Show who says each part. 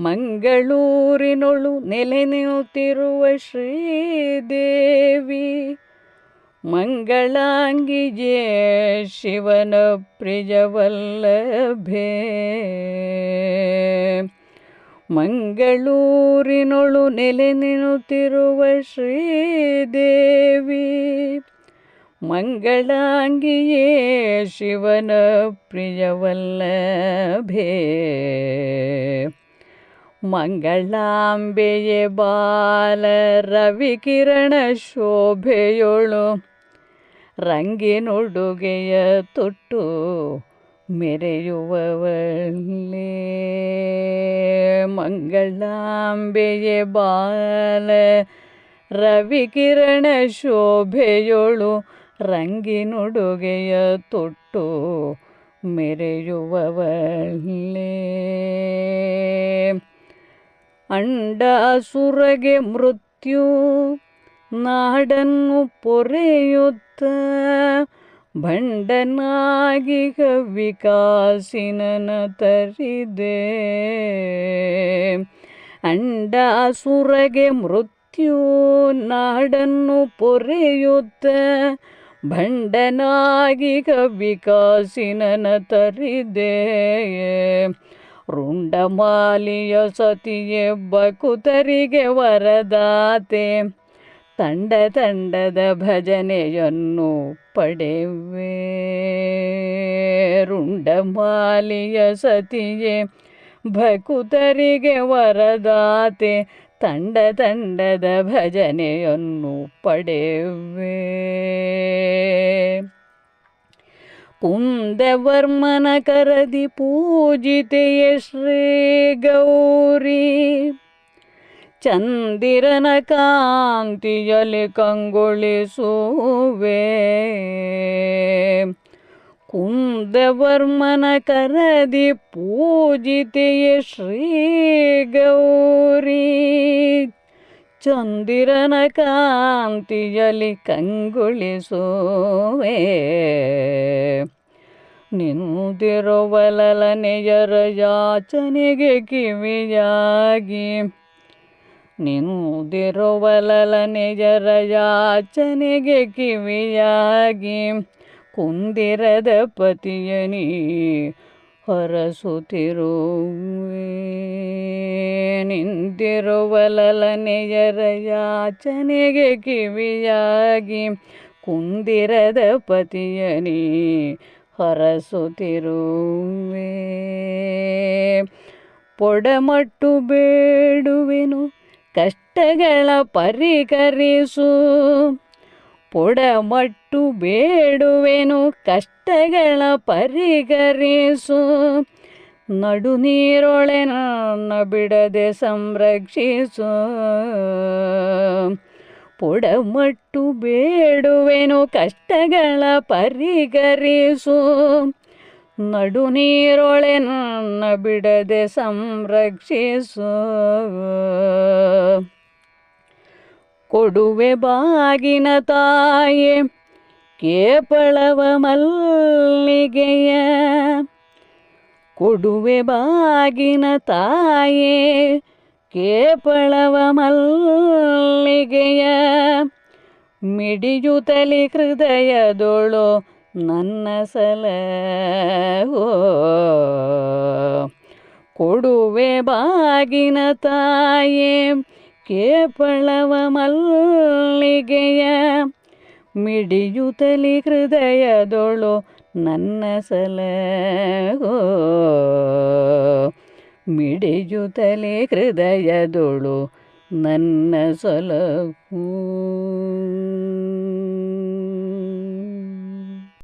Speaker 1: ಮಂಗಳೂರಿನೊಳು ನೆಲೆ ನಿಂತಿರುವ ಶ್ರೀದೇವಿ ಮಂಗಳಾಂಗಿಜೆ ಶಿವನ ಪ್ರಿಯವಲ್ಲಭೆ. ಮಂಗಳೂರಿನೊಳು ನೆಲೆ ನಿಂತಿರುವ ಶ್ರೀದೇವಿ ಮಂಗಳಾಂಗಿಯೇ ಶಿವನ ಪ್ರಿಯವಲ್ಲಭೆ. ಮಂಗಳಾಂಬೆಯೇ ಬಾಲ ರವಿಕಿರಣ ಶೋಭೆಯೊಳು. ರಂಗಿನುಡುಗೆಯ ತೊಟ್ಟು ಮೆರೆಯುವವಲ್ಲೇ ಮಂಗಳಾಂಬೆಯೇ ಬಾಲ ರವಿಕಿರಣ ಶೋಭೆಯೊಳು. ರಂಗಿನುಡುಗೆಯ ತೊಟ್ಟು ಮೆರೆಯುವವಲ್ಲೇ ಅಂಡಾಸುರಗೆ ಮೃತ್ಯು ನಾಡನ್ನು ಪೊರೆಯುತ್ತ ಭಂಡನಾಗಿ ವಿಕಾಸಿನನ ತರಿದೆ. ಅಂಡಾಸುರಗೆ ಮೃತ್ಯು ನಾಡನ್ನು ಪೊರೆಯುತ್ತ ಭಂಡನಾಗಿ ವಿಕಾಸಿನನ ತರಿದೆ. ರುಂಡಮಾಲಿಯ ಸತಿಯೆ ಬಕುತರಿಗೆ ವರದಾತೆ. ತಂಡ ತಂಡದ ಭಜನೆಯನ್ನು ಪಡೆವೆ. ರುಂಡಮಾಲಿಯ ಸತಿಯೇ ಭಕುತರಿಗೆ ವರದಾತೆ. ತಂಡ ತಂಡದ ಭಜನೆಯನ್ನು ಪಡೆವೆ. ಕುಂದವರ್ಮನ ಕರದಿ ಪೂಜಿತೆಯ ಶ್ರೀ ಗೌರಿ ಚಂದಿರನ ಕಾಂತಿಯಲ್ಲಿ ಕಂಗೊಳಿಸುವೆ ಕುಂದವರ್ಮನ ಕರದಿ ಪೂಜಿತೆಯ ಶ್ರೀ ಗೌರಿ ಚಂದಿರನ ಕಾಂತಿಯಲ್ಲಿ ಕಂಗೊಳಿಸುವೆ. ನಿಂದಿರುವಲನೆಯರ ಯಾಚನೆಗೆ ಕಿವಿಯಾಗಿ. ನಿಂದಿರುವಲನೆಯರ ಯಾಚನೆಗೆ ಕಿವಿಯಾಗಿ. ಕುಂದಿರದ ಪತಿಯನಿ ಹೊರಸುತ್ತಿರುವೆ. ನಿಂದಿರುವಲನೆಯರ ಯಾಚನೆಗೆ ಕಿವಿಯಾಗಿ ಕುಂದಿರದ ಪತಿಯನಿ ಹೊರಸುತ್ತಿರುವೆ. ಪೊಡಮಟ್ಟು ಬೇಡುವೆನು ಕಷ್ಟಗಳ ಪರಿಕರಿಸು. ಪೊಡಮಟ್ಟು ಬೇಡುವೆನು ಕಷ್ಟಗಳ ಪರಿಕರಿಸು. ನಡು ನೀರೊಳೆ ನನ್ನ ಬಿಡದೆ ಸಂರಕ್ಷಿಸು. ಪುಡಮಟ್ಟು ಬೇಡುವೆನು ಕಷ್ಟಗಳ ಪರಿಗರಿಸು. ನಡು ನೀರೊಳೆ ನನ್ನ ಬಿಡದೆ ಸಂರಕ್ಷಿಸು. ಕೊಡುವೆ ಬಾಗಿನ ತಾಯೇ, ಕೇಪಳವ ಮಲ್ಲಿಗೆಯ. ಕೊಡುವೆ ಬಾಗಿನ ತಾಯೇ, ಕೇಪಳವ ಮಲ್ಲಿಗೆಯ. ಮಿಡಿಯುತ್ತಲಿ ಹೃದಯದೊಳು ನನ್ನ ಸಲ ಕೊಡುವೆ ಬಾಗಿನ ತಾಯೇ, ಕೇಪಳವ ಮಲ್ಲಿಗೆಯ. ಮಿಡಿಯುತ್ತಲಿ ಹೃದಯದೊಳು ನನ್ನ ಸಲಹೋ. ಮಿಡಿಯುತ್ತಲೇ ಹೃದಯದೊಳು ನನ್ನ ಸಲಹು.